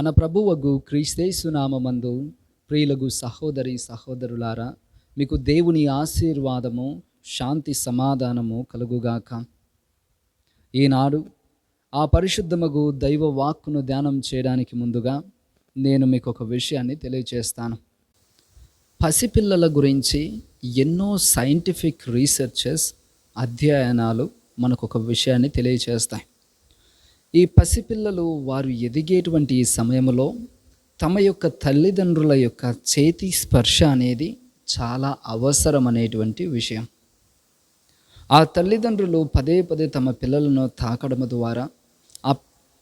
మన ప్రభువగు క్రీస్తేసునామందు ప్రియులగు సహోదరి సహోదరులారా మీకు దేవుని ఆశీర్వాదము శాంతి సమాధానము కలుగుగాక. ఈనాడు ఆ పరిశుద్ధమగు దైవ వాక్కును ధ్యానం చేయడానికి ముందుగా నేను మీకు ఒక విషయాన్ని తెలియజేస్తాను పసిపిల్లల గురించి ఎన్నో సైంటిఫిక్ రీసెర్చెస్ అధ్యయనాలు మనకు ఒక విషయాన్ని తెలియచేస్తాయి. ఈ పసిపిల్లలు వారు ఎదిగేటువంటి ఈ సమయంలో తమ యొక్క తల్లిదండ్రుల యొక్క చేతి స్పర్శ అనేది చాలా అవసరం అనేటువంటి విషయం. ఆ తల్లిదండ్రులు పదే పదే తమ పిల్లలను తాకడం ద్వారా ఆ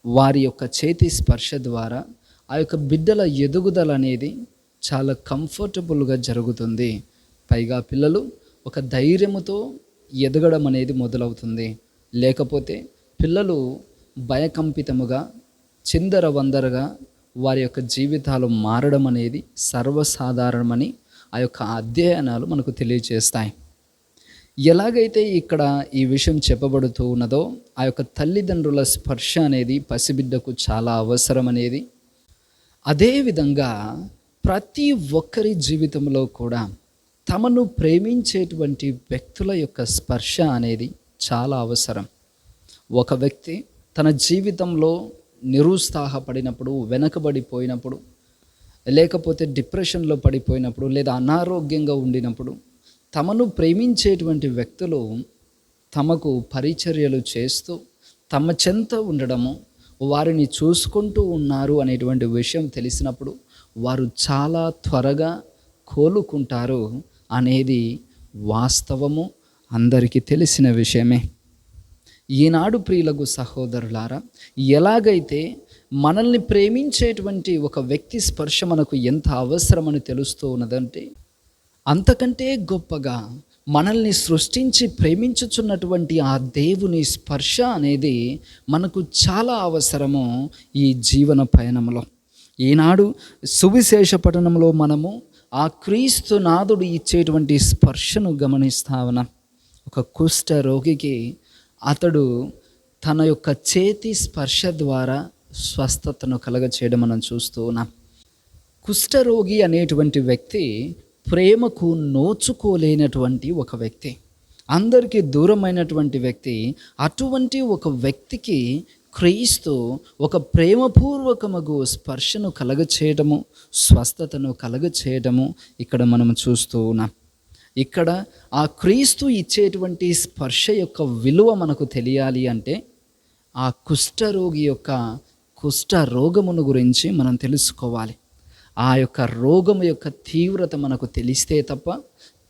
వారి యొక్క చేతి స్పర్శ ద్వారా ఆ యొక్క బిడ్డల ఎదుగుదల అనేది చాలా కంఫర్టబుల్గా జరుగుతుంది. పైగా పిల్లలు ఒక ధైర్యముతో ఎదగడం అనేది మొదలవుతుంది. లేకపోతే పిల్లలు భయకంపితముగా చిందర వందరగా వారి యొక్క జీవితాలు మారడం అనేది సర్వసాధారణమని ఆ యొక్క అధ్యయనాలు మనకు తెలియజేస్తాయి ఎలాగైతే ఇక్కడ ఈ విషయం చెప్పబడుతూ ఉన్నదో ఆ యొక్క తల్లిదండ్రుల స్పర్శ అనేది పసిబిడ్డకు చాలా అవసరం అనేది అదేవిధంగా ప్రతి ఒక్కరి జీవితంలో కూడా తమను ప్రేమించేటువంటి వ్యక్తుల యొక్క స్పర్శ అనేది చాలా అవసరం. ఒక వ్యక్తి తన జీవితంలో నిరుత్సాహపడినప్పుడు వెనకబడిపోయినప్పుడు లేకపోతే డిప్రెషన్లో పడిపోయినప్పుడు లేదా అనారోగ్యంగా ఉండినప్పుడు తమను ప్రేమించేటువంటి వ్యక్తులు తమకు పరిచర్యలు చేస్తూ తమ చెంత ఉండడము వారిని చూసుకుంటూ ఉన్నారు అనేటువంటి విషయం తెలిసినప్పుడు వారు చాలా త్వరగా కోలుకుంటారు అనేది వాస్తవము. అందరికీ తెలిసిన విషయమే. ఈనాడు ప్రియులకు సహోదరులారా ఎలాగైతే మనల్ని ప్రేమించేటువంటి ఒక వ్యక్తి స్పర్శ మనకు ఎంత అవసరమని తెలుస్తూ ఉన్నదంటే అంతకంటే గొప్పగా మనల్ని సృష్టించి ప్రేమించుచున్నటువంటి ఆ దేవుని స్పర్శ అనేది మనకు చాలా అవసరము ఈ జీవన పయనంలో ఈనాడు సువిశేష పఠనంలో మనము ఆ క్రీస్తు నాదుడు ఇచ్చేటువంటి స్పర్శను గమనిస్తా ఉన్నాం ఒక కుష్ఠ రోగికి అతడు తన యొక్క చేతి స్పర్శ ద్వారా స్వస్థతను కలగ చేయడం మనం చూస్తూ ఉన్నాం. కుష్ఠరోగి అనేటువంటి వ్యక్తి ప్రేమకు నోచుకోలేనటువంటి ఒక వ్యక్తి. అందరికీ దూరమైనటువంటి వ్యక్తి అటువంటి ఒక వ్యక్తికి క్రీస్తు ఒక ప్రేమపూర్వకమగు స్పర్శను కలగ చేయడము స్వస్థతను కలగ చేయడము ఇక్కడ మనం చూస్తూ ఉన్నాం. ఇక్కడ ఆ క్రీస్తు ఇచ్చేటువంటి స్పర్శ యొక్క విలువ మనకు తెలియాలి అంటే ఆ కుష్ఠరోగి యొక్క కుష్ఠ రోగమును గురించి మనం తెలుసుకోవాలి. ఆ యొక్క రోగము యొక్క తీవ్రత మనకు తెలిస్తే తప్ప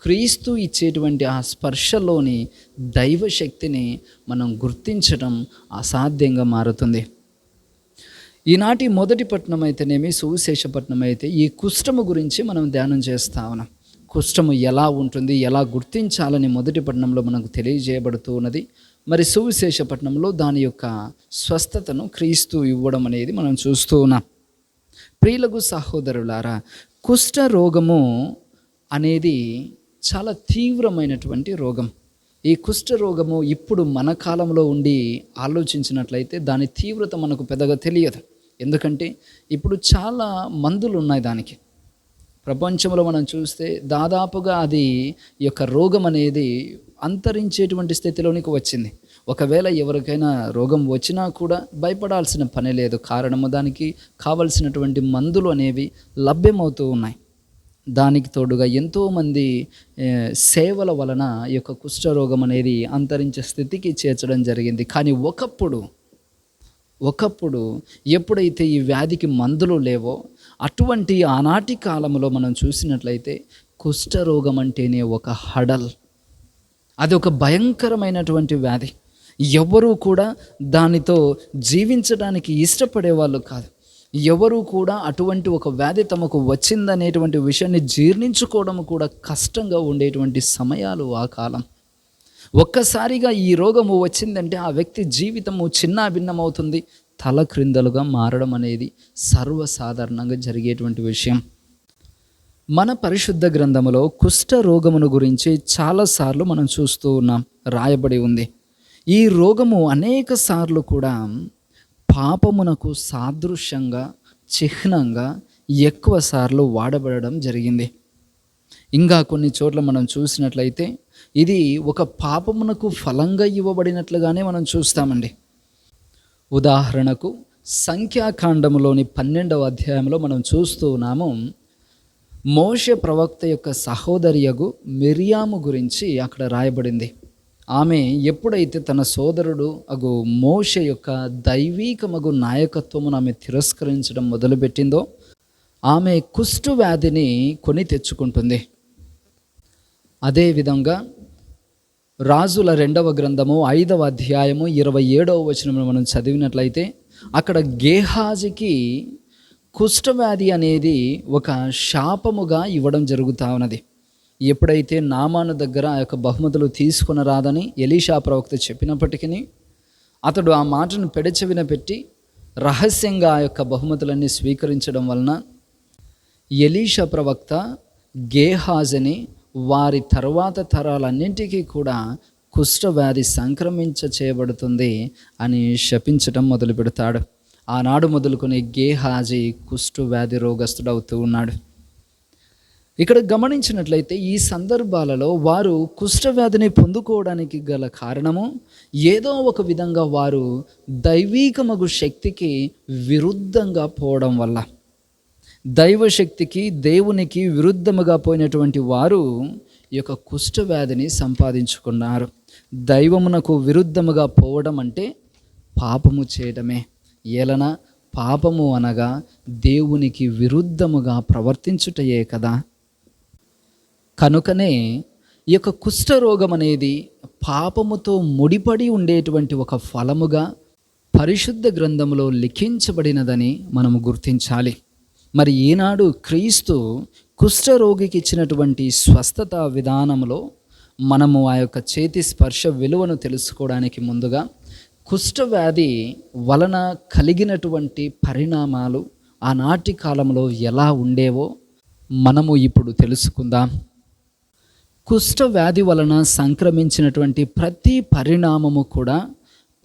క్రీస్తు ఇచ్చేటువంటి ఆ స్పర్శలోని దైవ శక్తిని మనం గుర్తించడం అసాధ్యంగా మారుతుంది. ఈనాటి మొదటి పట్టణం అయితేనేమి సువిశేష పట్టణం అయితే ఈ కుష్ఠము గురించి మనం ధ్యానం చేస్తా ఉన్నాం. కుష్ఠము ఎలా ఉంటుంది ఎలా గుర్తించాలని మొదటి పట్టణంలో మనకు తెలియజేయబడుతూ ఉన్నది. మరి సువిశేష పట్టణంలో దాని యొక్క స్వస్థతను క్రీస్తు ఇవ్వడం అనేది మనం చూస్తూ ఉన్నాం. ప్రియులకు సహోదరులారా కుష్ఠ రోగము అనేది చాలా తీవ్రమైనటువంటి రోగం. ఈ కుష్ఠ రోగము ఇప్పుడు మన కాలంలో ఉండి ఆలోచించినట్లయితే దాని తీవ్రత మనకు పెద్దగా తెలియదు. ఎందుకంటే ఇప్పుడు చాలా మందులు ఉన్నాయి దానికి. ప్రపంచంలో మనం చూస్తే దాదాపుగా అది ఈ యొక్క రోగం అనేది అంతరించేటువంటి స్థితిలోనికి వచ్చింది. ఒకవేళ ఎవరికైనా రోగం వచ్చినా కూడా భయపడాల్సిన పని లేదు. కారణము దానికి కావలసినటువంటి మందులు అనేవి లభ్యమవుతూ ఉన్నాయి. దానికి తోడుగా ఎంతోమంది సేవల వలన ఈ యొక్క కుష్ఠరోగం అనేది అంతరించే స్థితికి చేర్చడం జరిగింది. కానీ ఒకప్పుడు ఒకప్పుడు ఎప్పుడైతే ఈ వ్యాధికి మందులు లేవో అటువంటి ఆనాటి కాలంలో మనం చూసినట్లయితే కుష్ఠరోగం అంటేనే ఒక హడల్. అది ఒక భయంకరమైనటువంటి వ్యాధి. ఎవరూ కూడా దానితో జీవించడానికి ఇష్టపడే వాళ్ళు కాదు. ఎవరు కూడా అటువంటి ఒక వ్యాధి తమకు వచ్చిందనేటువంటి విషయాన్ని జీర్ణించుకోవడం కూడా కష్టంగా ఉండేటువంటి సమయాలు ఆ కాలం. ఒక్కసారిగా ఈ రోగము వచ్చిందంటే ఆ వ్యక్తి జీవితము చిన్న భిన్నమవుతుంది తల క్రిందలుగా మారడం అనేది సర్వసాధారణంగా జరిగేటువంటి విషయం. మన పరిశుద్ధ గ్రంథములో కుష్ఠ రోగమును గురించి చాలాసార్లు మనం చూస్తూ ఉన్నాం రాయబడి ఉంది. ఈ రోగము అనేక సార్లు కూడా పాపమునకు సాదృశ్యంగా చిహ్నంగా ఎక్కువ సార్లు వాడబడడం జరిగింది. ఇంకా కొన్ని చోట్ల మనం చూసినట్లయితే ఇది ఒక పాపమునకు ఫలంగా ఇవ్వబడినట్లుగానే మనం చూస్తామండి. ఉదాహరణకు సంఖ్యాకాండములోని పన్నెండవ అధ్యాయంలో మనం చూస్తూ ఉన్నాము మోష ప్రవక్త యొక్క సహోదరియగు మిరియాము గురించి అక్కడ రాయబడింది. ఆమె ఎప్పుడైతే తన సోదరుడు అగు మోష యొక్క దైవీకమగు నాయకత్వమును ఆమె తిరస్కరించడం మొదలుపెట్టిందో ఆమె కుష్టు వ్యాధిని కొని తెచ్చుకుంటుంది. అదేవిధంగా రాజుల రెండవ గ్రంథము ఐదవ అధ్యాయము ఇరవై ఏడవ వచనము మనం చదివినట్లయితే అక్కడ గేహాజికి కుష్ఠవ్యాధి అనేది ఒక శాపముగా ఇవ్వడం జరుగుతూ ఉన్నది. ఎప్పుడైతే నామాను దగ్గర ఆ యొక్క బహుమతులు తీసుకుని రాదని ఎలీషా ప్రవక్త చెప్పినప్పటికీ అతడు ఆ మాటను పెడచెవిన పెట్టి రహస్యంగా ఆ యొక్క బహుమతులన్నీ స్వీకరించడం వలన ఎలీషా ప్రవక్త గేహాజని వారి తర్వాత తరాలన్నింటికీ కూడా కుష్ఠవ్యాధి సంక్రమించ చేయబడుతుంది అని శపించటం మొదలు పెడతాడు. ఆనాడు మొదలుకొని గేహాజీ కుష్ఠవ్యాధి రోగస్తుడవుతూ ఉన్నాడు. ఇక్కడ గమనించినట్లయితే ఈ సందర్భాలలో వారు కుష్ఠవ్యాధిని పొందుకోవడానికి గల కారణము ఏదో ఒక విధంగా వారు దైవీకమగు శక్తికి విరుద్ధంగా పోవడం వల్ల. దైవశక్తికి దేవునికి విరుద్ధముగా పోయినటువంటి వారు ఈ యొక్క కుష్ఠవ్యాధిని సంపాదించుకున్నారు. దైవమునకు విరుద్ధముగా పోవడం అంటే పాపము చేయడమే. ఏలన పాపము అనగా దేవునికి విరుద్ధముగా ప్రవర్తించుటయే కదా. కనుకనే ఈ యొక్క కుష్ఠరోగం అనేది పాపముతో ముడిపడి ఉండేటువంటి ఒక ఫలముగా పరిశుద్ధ గ్రంథంలో లిఖించబడినదని మనము గుర్తించాలి. మరి ఈనాడు క్రీస్తు కుష్ఠరోగికి ఇచ్చినటువంటి స్వస్థత విధానంలో మనము ఆ యొక్క చేతి స్పర్శ విలువను తెలుసుకోవడానికి ముందుగా కుష్ఠవ్యాధి వలన కలిగినటువంటి పరిణామాలు ఆనాటి కాలంలో ఎలా ఉండేవో మనము ఇప్పుడు తెలుసుకుందాం. కుష్ఠవ్యాధి వలన సంక్రమించినటువంటి ప్రతి పరిణామము కూడా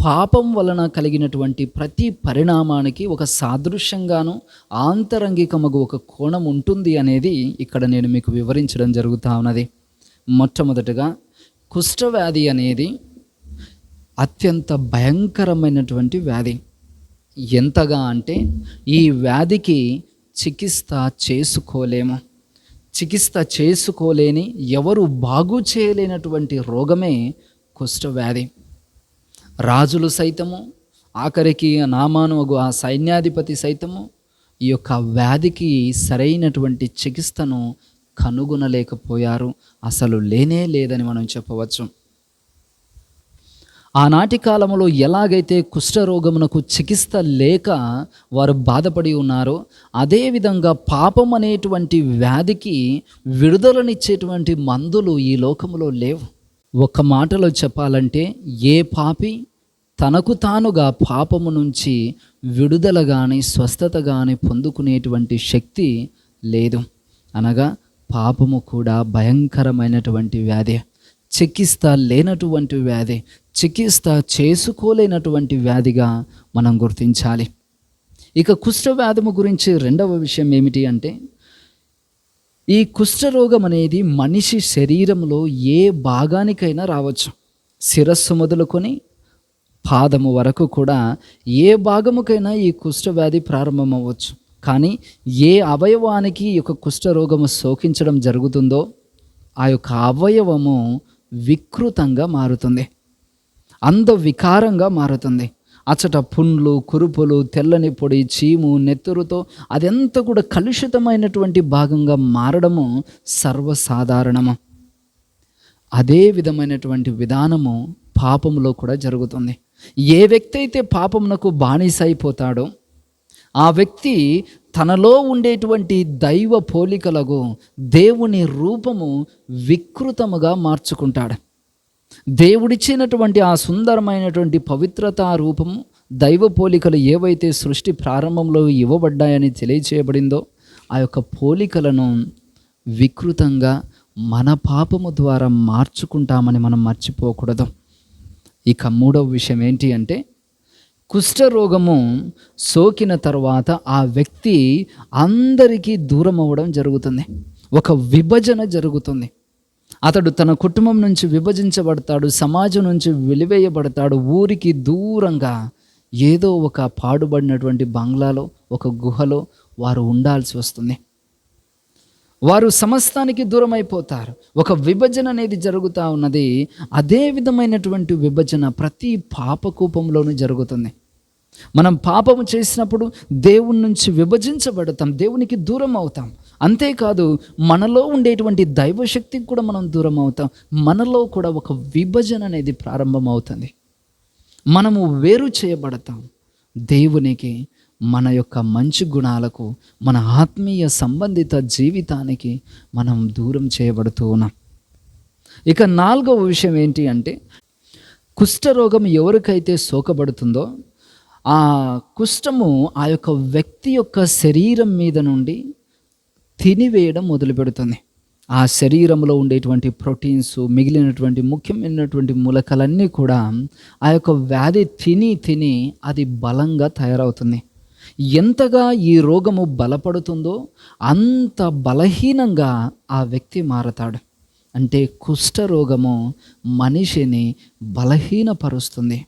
పాపం వలన కలిగినటువంటి ప్రతి పరిణామానికి ఒక సాదృశ్యంగాను ఆంతరంగికమగు ఒక కోణం ఉంటుంది అనేది ఇక్కడ నేను మీకు వివరించడం జరుగుతూ ఉన్నది. మొట్టమొదటగా కుష్ఠవ్యాధి అనేది అత్యంత భయంకరమైనటువంటి వ్యాధి. ఎంతగా అంటే ఈ వ్యాధికి చికిత్స చేసుకోలేము. చికిత్స చేసుకోలేని ఎవరు బాగు చేయలేనటువంటి రోగమే కుష్ఠవ్యాధి. రాజులు సైతము ఆఖరికి నామాను ఆ సైన్యాధిపతి సైతము ఈ యొక్క వ్యాధికి సరైనటువంటి చికిత్సను కనుగొనలేకపోయారు. అసలు లేనే లేదని మనం చెప్పవచ్చు. ఆనాటి కాలంలో ఎలాగైతే కుష్ఠరోగమునకు చికిత్స లేక వారు బాధపడి ఉన్నారో అదేవిధంగా పాపం అనేటువంటి వ్యాధికి విడుదలనిచ్చేటువంటి మందులు ఈ లోకంలో లేవు. ఒక మాటలో చెప్పాలంటే ఏ పాపి తనకు తానుగా పాపము నుంచి విడుదల కానీ స్వస్థత కానీ పొందుకునేటువంటి శక్తి లేదు. అనగా పాపము కూడా భయంకరమైనటువంటి వ్యాధి చికిత్స లేనటువంటి వ్యాధి చికిత్స చేసుకోలేనటువంటి వ్యాధిగా మనం గుర్తించాలి. ఇక కుష్ఠవ్యాధము గురించి రెండవ విషయం ఏమిటి అంటే ఈ కుష్ఠరోగం అనేది మనిషి శరీరంలో ఏ భాగానికైనా రావచ్చు. శిరస్సు మొదలుకొని పాదము వరకు కూడా ఏ భాగముకైనా ఈ కుష్ఠవ్యాధి ప్రారంభమవ్వచ్చు. కానీ ఏ అవయవానికి ఈ యొక్క కుష్ఠరోగము సోకించడం జరుగుతుందో ఆ యొక్క అవయవము వికృతంగా మారుతుంది. అంద వికారంగా మారుతుంది. అచ్చట పుండ్లు కురుపులు తెల్లని పొడి చీము నెత్తురుతో అదంతా కూడా కలుషితమైనటువంటి భాగంగా మారడము సర్వసాధారణము. అదే విధమైనటువంటి విధానము పాపములో కూడా జరుగుతుంది. ఏ వ్యక్తి అయితే పాపమునకు బానిస అయిపోతాడో ఆ వ్యక్తి తనలో ఉండేటువంటి దైవ పోలికలకు దేవుని రూపము వికృతముగా మార్చుకుంటాడు. దేవుడిచ్చినటువంటి ఆ సుందరమైనటువంటి పవిత్రతా రూపము దైవ పోలికలు ఏవైతే సృష్టి ప్రారంభంలో ఇవ్వబడ్డాయని తెలియచేయబడిందో ఆ యొక్క పోలికలను వికృతంగా మన పాపము ద్వారా మార్చుకుంటామని మనం మర్చిపోకూడదు. ఇక మూడవ విషయం ఏంటి అంటే కుష్ఠరోగము సోకిన తర్వాత ఆ వ్యక్తి అందరికీ దూరం అవ్వడం జరుగుతుంది. ఒక విభజన జరుగుతుంది. అతడు తన కుటుంబం నుంచి విభజించబడతాడు సమాజం నుంచి వెలివేయబడతాడు. ఊరికి దూరంగా ఏదో ఒక పాడుబడినటువంటి బంగ్లాలో ఒక గుహలో వారు ఉండాల్సి వస్తుంది. వారు సమస్తానికి దూరం అయిపోతారు ఒక విభజన అనేది జరుగుతూ ఉన్నది. అదే విధమైనటువంటి విభజన ప్రతి పాపకూపంలోనూ జరుగుతుంది. మనం పాపము చేసినప్పుడు దేవుని నుంచి విభజించబడతాం దేవునికి దూరం అవుతాం. అంతేకాదు మనలో ఉండేటువంటి దైవశక్తికి కూడా మనం దూరం అవుతాం. మనలో కూడా ఒక విభజన అనేది ప్రారంభం అవుతుంది మనము వేరు చేయబడతాం. దేవునికి మన యొక్క మంచి గుణాలకు మన ఆత్మీయ సంబంధిత జీవితానికి మనం దూరం చేయబడుతూ ఉన్నాం. ఇక నాలుగవ విషయం ఏంటి అంటే కుష్ఠరోగం ఎవరికైతే సోకబడుతుందో ఆ కుష్ఠము ఆ యొక్క వ్యక్తి యొక్క శరీరం మీద నుండి తినివేయడం మొదలు పెడుతుంది ఆ శరీరంలో ఉండేటువంటి ప్రోటీన్స్ మిగిలినటువంటి ముఖ్యమైనటువంటి మూలకలన్నీ కూడా ఆ యొక్క వ్యాధి తిని తిని అది బలంగా తయారవుతుంది. ఎంతగా ఈ రోగము బలపడుతుందో అంత బలహీనంగా ఆ వ్యక్తి మారతాడు. అంటే కుష్ఠరోగము మనిషిని బలహీనపరుస్తుంది.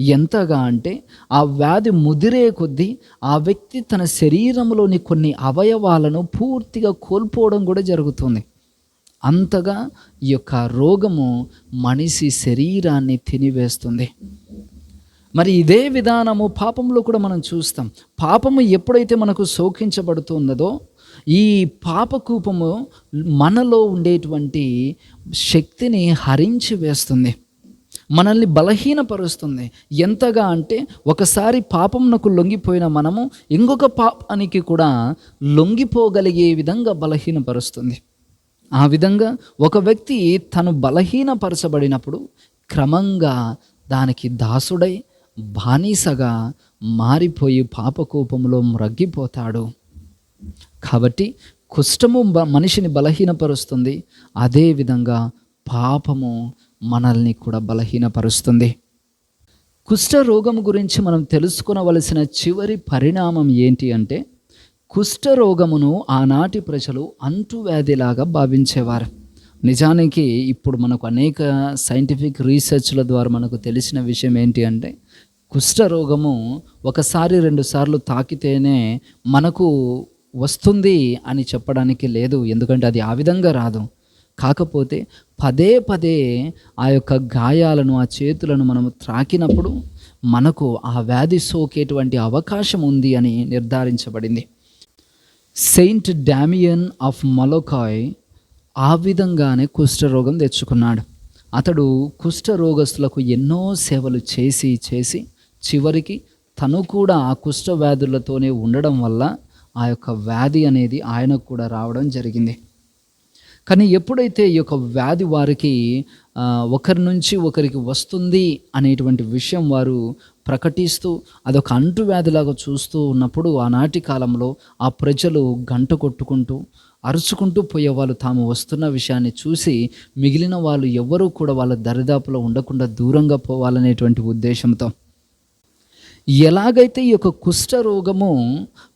ఎంతగా అంటే ఆ వ్యాధి ముదిరే కొద్దీ ఆ వ్యక్తి తన శరీరంలోని కొన్ని అవయవాలను పూర్తిగా కోల్పోవడం కూడా జరుగుతుంది. అంతగా ఈ యొక్క రోగము మనిషి శరీరాన్ని తినివేస్తుంది. మరి ఇదే విధానము పాపంలో కూడా మనం చూస్తాం. పాపము ఎప్పుడైతే మనకు శోకించబడుతున్నదో ఈ పాపకూపము మనలో ఉండేటువంటి శక్తిని హరించి వేస్తుంది. మనల్ని బలహీనపరుస్తుంది. ఎంతగా అంటే ఒకసారి పాపమునకు లొంగిపోయిన మనము ఇంకొక పాపానికి కూడా లొంగిపోగలిగే విధంగా బలహీనపరుస్తుంది. ఆ విధంగా ఒక వ్యక్తి తను బలహీనపరచబడినప్పుడు క్రమంగా దానికి దాసుడై బానిసగా మారిపోయి పాపకోపంలో మ్రగ్గిపోతాడు. కాబట్టి కుష్టము బ మనిషిని బలహీనపరుస్తుంది. అదేవిధంగా పాపము మనల్ని కూడా బలహీనపరుస్తుంది. కుష్ఠరోగం గురించి మనం తెలుసుకునవలసిన చివరి పరిణామం ఏంటి అంటే కుష్ఠరోగమును ఆనాటి ప్రజలు అంటువ్యాధిలాగా భావించేవారు. నిజానికి ఇప్పుడు మనకు అనేక సైంటిఫిక్ రీసెర్చ్ల ద్వారా మనకు తెలిసిన విషయం ఏంటి అంటే కుష్ఠరోగము ఒకసారి రెండుసార్లు తాకితేనే మనకు వస్తుంది అని చెప్పడానికి లేదు. ఎందుకంటే అది ఆ విధంగా రాదు. కాకపోతే పదే పదే ఆ యొక్క గాయాలను ఆ చేతులను మనము త్రాకినప్పుడు మనకు ఆ వ్యాధి సోకేటువంటి అవకాశం ఉంది అని నిర్ధారించబడింది. సెయింట్ డామియన్ ఆఫ్ మలోకాయ్ ఆ విధంగానే కుష్ఠరోగం తెచ్చుకున్నాడు. అతడు కుష్ఠరోగస్తులకు ఎన్నో సేవలు చేసి చేసి చివరికి తను కూడా ఆ కుష్ఠ వ్యాధులతోనే ఉండడం వల్ల ఆ యొక్క వ్యాధి అనేది ఆయనకు కూడా రావడం జరిగింది. కానీ ఎప్పుడైతే ఈ యొక్క వ్యాధి వారికి ఒకరి నుంచి ఒకరికి వస్తుంది అనేటువంటి విషయం వారు ప్రకటిస్తూ అదొక అంటువ్యాధిలాగా చూస్తూ ఉన్నప్పుడు ఆనాటి కాలంలో ఆ ప్రజలు గంట కొట్టుకుంటూ అరుచుకుంటూ పోయేవాళ్ళు తాము వస్తున్న విషయాన్ని చూసి మిగిలిన వాళ్ళు ఎవ్వరూ కూడా వాళ్ళ దరిదాపులో ఉండకుండా దూరంగా పోవాలనేటువంటి ఉద్దేశంతో ఎలాగైతే ఈ యొక్క కుష్ఠరోగము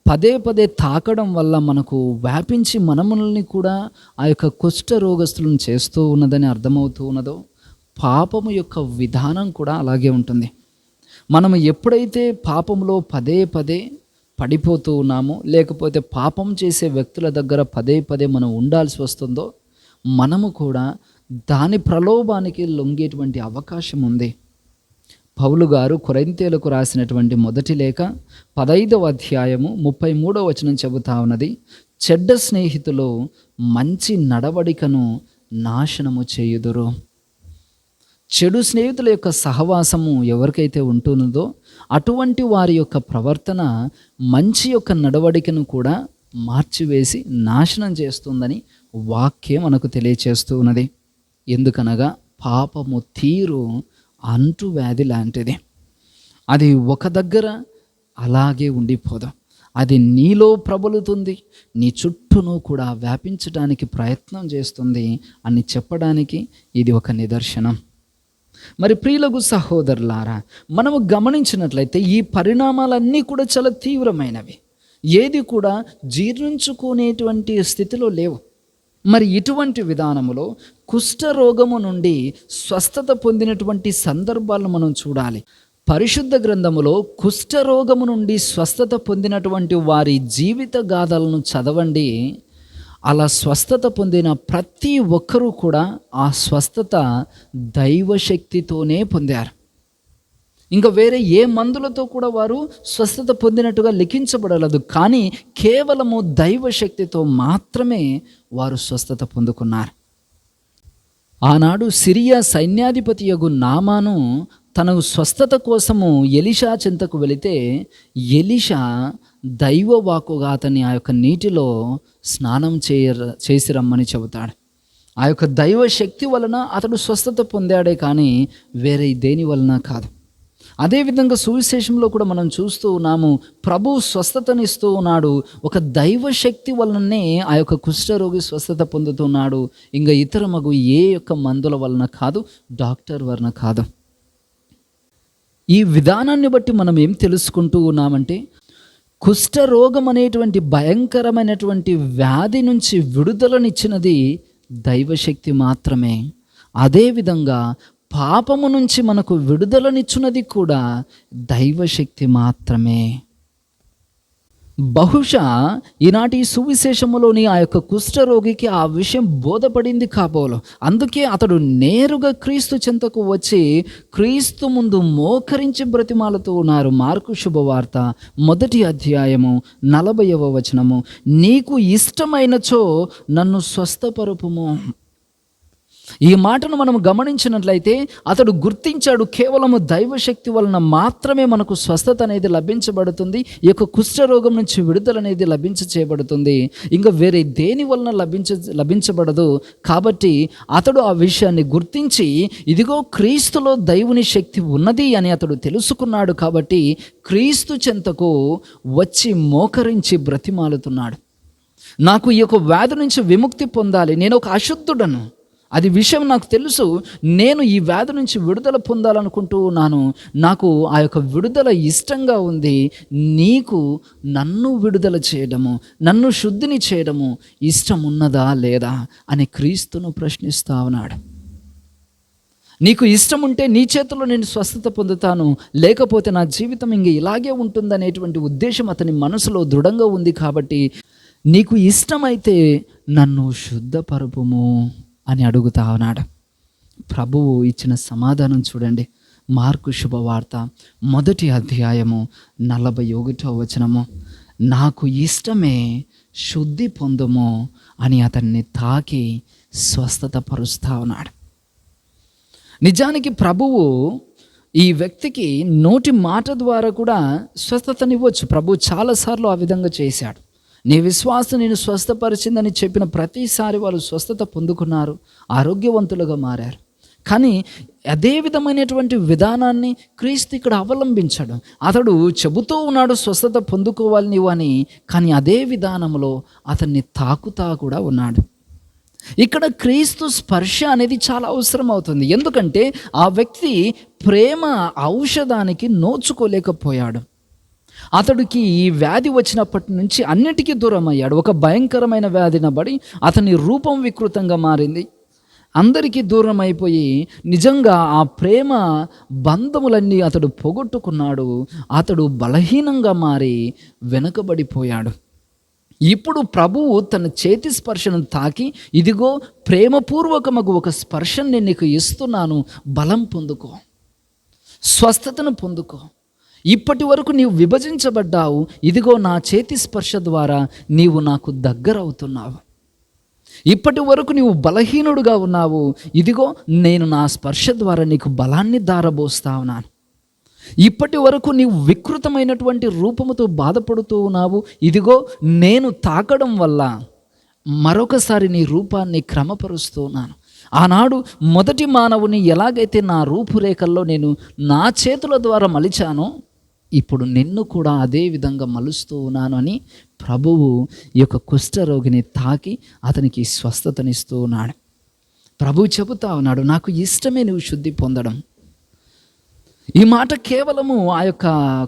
పదే పదే తాకడం వల్ల మనకు వ్యాపించి మనముల్ని కూడా ఆ యొక్క కుష్ఠరోగస్తులను చేస్తూ ఉన్నదని అర్థమవుతూ ఉన్నదో పాపము యొక్క విధానం కూడా అలాగే ఉంటుంది. మనం ఎప్పుడైతే పాపంలో పదే పదే పడిపోతూ ఉన్నామో లేకపోతే పాపం చేసే వ్యక్తుల దగ్గర పదే పదే మనం ఉండాల్సి వస్తుందో మనము కూడా దాని ప్రలోభానికి లొంగేటువంటి అవకాశం ఉంది. పౌలు గారు కొరైంతేలకు రాసినటువంటి మొదటి లేఖ పదైదవ అధ్యాయము ముప్పై మూడవ వచనం చెబుతా ఉన్నది చెడ్డ స్నేహితులు మంచి నడవడికను నాశనము చేయుదురు. చెడు స్నేహితుల యొక్క సహవాసము ఎవరికైతే ఉంటున్నదో అటువంటి వారి యొక్క ప్రవర్తన మంచి యొక్క నడవడికను కూడా మార్చివేసి నాశనం చేస్తుందని వాక్యం మనకు తెలియచేస్తూ ఉన్నది. ఎందుకనగా పాపము తీరు అంటువ్యాధి లాంటిది. అది ఒక దగ్గర అలాగే ఉండిపోదు. అది నీలో ప్రబలుతుంది. నీ చుట్టూను కూడా వ్యాపించడానికి ప్రయత్నం చేస్తుంది అని చెప్పడానికి ఇది ఒక నిదర్శనం. మరి ప్రియులకు సహోదరులారా మనము గమనించినట్లయితే ఈ పరిణామాలన్నీ కూడా చాలా తీవ్రమైనవి. ఏది కూడా జీర్ణించుకునేటువంటి స్థితిలో లేవు. మరి ఇటువంటి విధానములో కుష్ఠరోగము నుండి స్వస్థత పొందినటువంటి సందర్భాలను మనం చూడాలి. పరిశుద్ధ గ్రంథములో కుష్ఠరోగము నుండి స్వస్థత పొందినటువంటి వారి జీవిత గాథలను చదవండి. అలా స్వస్థత పొందిన ప్రతి ఒక్కరూ కూడా ఆ స్వస్థత దైవశక్తితోనే పొందారు. ఇంకా వేరే ఏ మందులతో కూడా వారు స్వస్థత పొందినట్టుగా లిఖించబడలేదు. కానీ కేవలము దైవశక్తితో మాత్రమే వారు స్వస్థత పొందుకున్నారు. ఆనాడు సిరియా సైన్యాధిపతి యగు నామాను తనకు స్వస్థత కోసము ఎలిషా చింతకు వెళితే ఎలిషా దైవవాకుగా అతని అతన్ని ఆ యొక్క నీటిలో స్నానం చేయ చేసి రమ్మని చెబుతాడు. ఆ యొక్క దైవ శక్తి వలన అతడు స్వస్థత పొందాడే కానీ వేరే దేని వలన కాదు. అదేవిధంగా సువిశేషంలో కూడా మనం చూస్తూ ఉన్నాము ప్రభు స్వస్థతనిస్తూ ఉన్నాడు ఒక దైవశక్తి వలననే ఆ యొక్క కుష్ఠరోగి స్వస్థత పొందుతున్నాడు. ఇంకా ఇతర మగు ఏ యొక్క మందుల వలన కాదు డాక్టర్ వలన కాదు. ఈ విధానాన్ని బట్టి మనం ఏం తెలుసుకుంటూ ఉన్నామంటే కుష్ఠరోగం అనేటువంటి భయంకరమైనటువంటి వ్యాధి నుంచి విడుదలనిచ్చినది దైవశక్తి మాత్రమే. అదేవిధంగా పాపము నుంచి మనకు విడుదలనిచ్చున్నది కూడా దైవశక్తి మాత్రమే. బహుశా ఈనాటి సువిశేషములోని ఆ యొక్క కుష్ఠరోగికి ఆ విషయం బోధపడింది కాబోలు. అందుకే అతడు నేరుగా క్రీస్తు చెంతకు వచ్చి క్రీస్తు ముందు మోకరించి బ్రతిమాలతో ఉన్నారు. మార్కు శుభవార్త మొదటి అధ్యాయము నలభైవ వచనము. నీకు ఇష్టమైనచో నన్ను స్వస్థపరుపుము. ఈ మాటను మనం గమనించినట్లయితే అతడు గుర్తించాడు కేవలము దైవశక్తి వలన మాత్రమే మనకు స్వస్థత అనేది లభించబడుతుంది ఈ యొక్క కుష్ఠరోగం నుంచి విడుదల అనేది లభించ చేయబడుతుంది ఇంకా వేరే దేని వలన లభించ లభించబడదు? కాబట్టి అతడు ఆ విషయాన్ని గుర్తించి ఇదిగో క్రీస్తులో దైవుని శక్తి ఉన్నది అని అతడు తెలుసుకున్నాడు కాబట్టి క్రీస్తు చెంతకు వచ్చి మోకరించి బ్రతిమాలుతున్నాడు. నాకు ఈ యొక్క వ్యాధి నుంచి విముక్తి పొందాలి నేను ఒక అశుద్ధుడను. అది విషయం నాకు తెలుసు. నేను ఈ వ్యాధి నుంచి విడుదల పొందాలనుకుంటూ ఉన్నాను. నాకు ఆ యొక్క విడుదల ఇష్టంగా ఉంది. నీకు నన్ను విడుదల చేయడము నన్ను శుద్ధిని చేయడము ఇష్టం ఉన్నదా లేదా అని క్రీస్తును ప్రశ్నిస్తా ఉన్నాడు. నీకు ఇష్టం ఉంటే నీ చేతిలో నేను స్వస్థత పొందుతాను. లేకపోతే నా జీవితం ఇంక ఇలాగే ఉంటుందనేటువంటి ఉద్దేశం అతని మనసులో దృఢంగా ఉంది కాబట్టి నీకు ఇష్టమైతే నన్ను శుద్ధపరుపుము. అని అడుగుతా ఉన్నాడు. ప్రభువు ఇచ్చిన సమాధానం చూడండి. మార్కు శుభవార్త మొదటి అధ్యాయము నలభై ఒకటో వచనము. నాకు ఇష్టమే శుద్ధి పొందుము అని అతన్ని తాకి స్వస్థత పరుస్తా ఉన్నాడు. నిజానికి ప్రభువు ఈ వ్యక్తికి నోటి మాట ద్వారా కూడా స్వస్థతనివ్వచ్చు. ప్రభు చాలాసార్లు ఆ విధంగా చేశాడు. నీ విశ్వాసం నేను స్వస్థపరిచిందని చెప్పిన ప్రతిసారి వాళ్ళు స్వస్థత పొందుకున్నారు ఆరోగ్యవంతులుగా మారారు. కానీ అదే విధమైనటువంటి విధానాన్ని క్రీస్తు ఇక్కడ అవలంబించడం అతడు చెబుతూ ఉన్నాడు స్వస్థత పొందుకోవాలి నీవు అని కానీ అదే విధానంలో అతన్ని తాకుతా కూడా ఉన్నాడు. ఇక్కడ క్రీస్తు స్పర్శ అనేది చాలా అవసరం అవుతుంది ఎందుకంటే ఆ వ్యక్తి ప్రేమ ఔషధానికి నోచుకోలేకపోయాడు. అతడికి ఈ వ్యాధి వచ్చినప్పటి నుంచి అన్నిటికీ దూరం అయ్యాడు ఒక భయంకరమైన వ్యాధిన బడి అతని రూపం వికృతంగా మారింది. అందరికీ దూరం అయిపోయి నిజంగా ఆ ప్రేమ బంధములన్నీ అతడు పోగొట్టుకున్నాడు. అతడు బలహీనంగా మారి వెనుకబడిపోయాడు. ఇప్పుడు ప్రభువు తన చేతి స్పర్శను తాకి ఇదిగో ప్రేమపూర్వకమగు ఒక స్పర్శను నేను నీకు ఇస్తున్నాను. బలం పొందుకో. స్వస్థతను పొందుకో. ఇప్పటి వరకు నీవు విభజించబడ్డావు. ఇదిగో నా చేతి స్పర్శ ద్వారా నీవు నాకు దగ్గరవుతున్నావు. ఇప్పటి వరకు నీవు బలహీనుడుగా ఉన్నావు. ఇదిగో నేను నా స్పర్శ ద్వారా నీకు బలాన్ని దారబోస్తా ఉన్నాను. ఇప్పటి వరకు నీవు వికృతమైనటువంటి రూపముతో బాధపడుతూ ఉన్నావు. ఇదిగో నేను తాకడం వల్ల మరొకసారి నీ రూపాన్ని క్రమపరుస్తున్నాను ఆనాడు మొదటి మానవుని ఎలాగైతే నా రూపురేఖల్లో నేను నా చేతుల ద్వారా మలిచానో ఇప్పుడు నిన్ను కూడా అదే విధంగా మలుస్తూ ఉన్నాను అని ప్రభువు ఈ యొక్క కుష్ఠరోగిని తాకి అతనికి స్వస్థతనిస్తూ ఉన్నాడు. ప్రభు చెబుతా ఉన్నాడు నాకు ఇష్టమే నువ్వు శుద్ధి పొందడం. ఈ మాట కేవలము ఆ యొక్క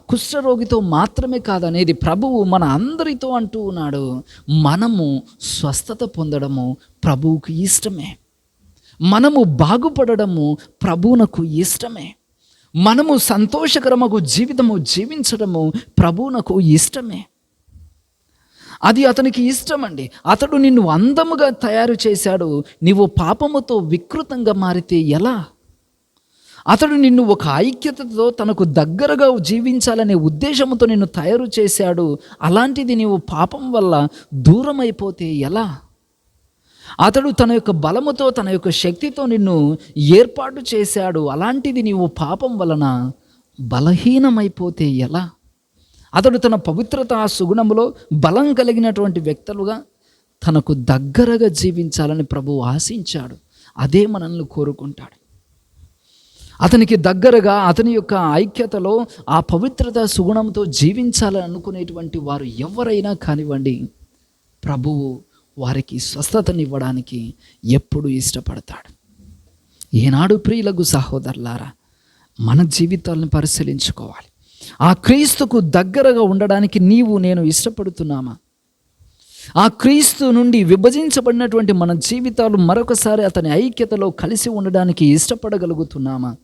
కుష్ఠరోగితో మాత్రమే కాదనేది ప్రభువు మన అందరితో అంటూ ఉన్నాడు. మనము స్వస్థత పొందడము ప్రభువుకు ఇష్టమే. మనము బాగుపడడము ప్రభువునకు ఇష్టమే. మనము సంతోషకరమగు జీవితము జీవించడము ప్రభువునకు ఇష్టమే. అది అతనికి ఇష్టమండి. అతడు నిన్ను అందముగా తయారు చేశాడు. నీవు పాపముతో వికృతంగా మారితే ఎలా? అతడు నిన్ను ఒక ఐక్యతతో తనకు దగ్గరగా జీవించాలనే ఉద్దేశంతో నిన్ను తయారు చేశాడు. అలాంటిది నీవు పాపం వల్ల దూరమైపోతే ఎలా? అతడు తన యొక్క బలముతో తన యొక్క శక్తితో నిన్ను ఏర్పాటు చేశాడు. అలాంటిది నీవు పాపం వలన బలహీనమైపోతే ఎలా? అతడు తన పవిత్రత సుగుణములో బలం కలిగినటువంటి వ్యక్తులుగా తనకు దగ్గరగా జీవించాలని ప్రభు ఆశించాడు. అదే మనల్ని కోరుకుంటాడు. అతనికి దగ్గరగా అతని యొక్క ఐక్యతలో ఆ పవిత్రత సుగుణంతో జీవించాలని అనుకునేటువంటి వారు ఎవరైనా కానివ్వండి ప్రభువు వారికి స్వస్థతనివ్వడానికి ఎప్పుడు ఇష్టపడతాడు. ఈనాడు ప్రియులకు సహోదరులారా మన జీవితాలను పరిశీలించుకోవాలి. ఆ క్రీస్తుకు దగ్గరగా ఉండడానికి నీవు నేను ఇష్టపడుతున్నామా? ఆ క్రీస్తు నుండి విభజించబడినటువంటి మన జీవితాలు మరొకసారి అతని ఐక్యతలో కలిసి ఉండడానికి ఇష్టపడగలుగుతున్నామా?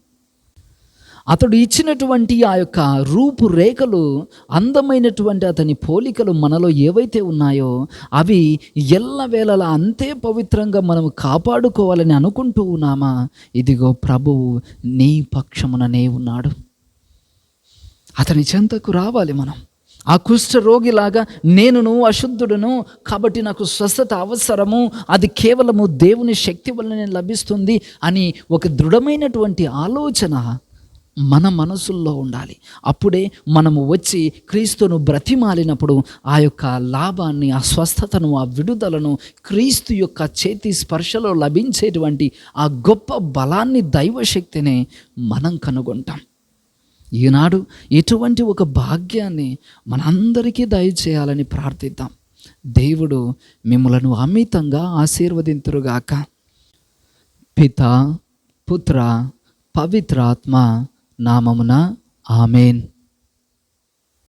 అతడు ఇచ్చినటువంటి ఆ యొక్క రూపురేఖలు అందమైనటువంటి అతని పోలికలు మనలో ఏవైతే ఉన్నాయో అవి ఎల్లవేళలా అంతే పవిత్రంగా మనం కాపాడుకోవాలని అనుకుంటూ ఉన్నామా? ఇదిగో ప్రభువు నీ పక్షముననే ఉన్నాడు అతని చెంతకు రావాలి మనం. ఆ కుష్ఠరోగిలాగా నేనును అశుద్ధుడును కాబట్టి నాకు స్వస్థత అవసరము అది కేవలము దేవుని శక్తి వల్లనే లభిస్తుంది అని ఒక దృఢమైనటువంటి ఆలోచన మన మనసుల్లో ఉండాలి. అప్పుడే మనము వచ్చి క్రీస్తును బ్రతిమాలినప్పుడు ఆ యొక్క లాభాన్ని ఆ స్వస్థతను ఆ విడుదలను క్రీస్తు యొక్క చేతి స్పర్శలో లభించేటువంటి ఆ గొప్ప బలాన్ని దైవశక్తిని మనం కనుగొంటాం. ఈనాడు ఇటువంటి ఒక భాగ్యాన్ని మనందరికీ దయచేయాలని ప్రార్థిద్దాం. దేవుడు మిమ్మలను అమితంగా ఆశీర్వదింతురుగాక. పిత పుత్ర పవిత్రాత్మ నామమున ఆమెన్.